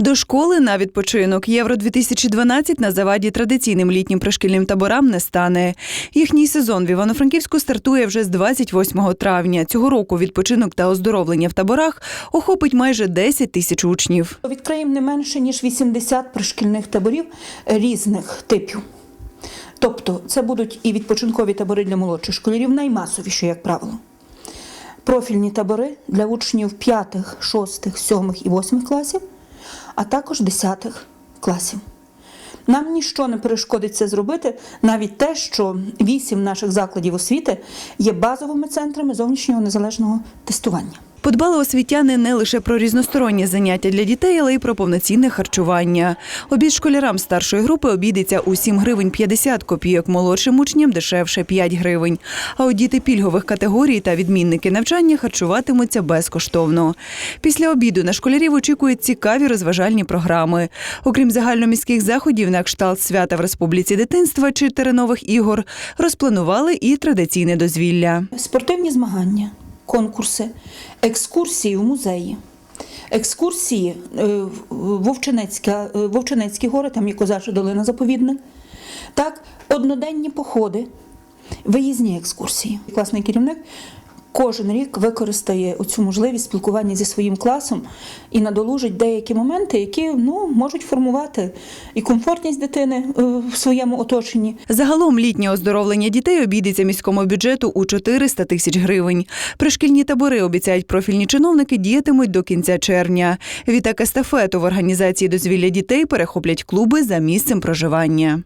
До школи на відпочинок Євро 2012 на заваді традиційним літнім пришкільним таборам не стане. Їхній сезон в Івано-Франківську стартує вже з 28 травня. Цього року відпочинок та оздоровлення в таборах охопить майже 10 тисяч учнів. Відкриємо не менше ніж 80 пришкільних таборів різних типів. Тобто це будуть і відпочинкові табори для молодших школярів, наймасовіші, як правило. Профільні табори для учнів 5, 6, 7 і 8 класів, а також 10 класів. Нам ніщо не перешкодить це зробити, навіть те, що вісім наших закладів освіти є базовими центрами зовнішнього незалежного тестування. Подбали освітяни не лише про різносторонні заняття для дітей, але й про повноцінне харчування. Обід школярам старшої групи обійдеться у 7 гривень 50 копійок, молодшим учням дешевше 5 гривень. А от діти пільгових категорій та відмінники навчання харчуватимуться безкоштовно. Після обіду на школярів очікують цікаві розважальні програми. Окрім загальноміських заходів на кшталт свята в Республіці дитинства чи теренових ігор, розпланували і традиційне дозвілля. Спортивні змагання, конкурси, екскурсії в музеї. Екскурсії е, в е, Вовчинецькі гори, там є Козача долина заповідник. Так, одноденні походи, виїзні екскурсії. Класний керівник кожен рік використає цю можливість спілкування зі своїм класом і надолужить деякі моменти, які ну, можуть формувати і комфортність дитини е, в своєму оточенні, Загалом літнє оздоровлення дітей обійдеться міському бюджету у 400 тисяч гривень. Пришкільні табори обіцяють профільні чиновники діятимуть до кінця червня. Відтак естафету в організації дозвілля дітей перехоплять клуби за місцем проживання.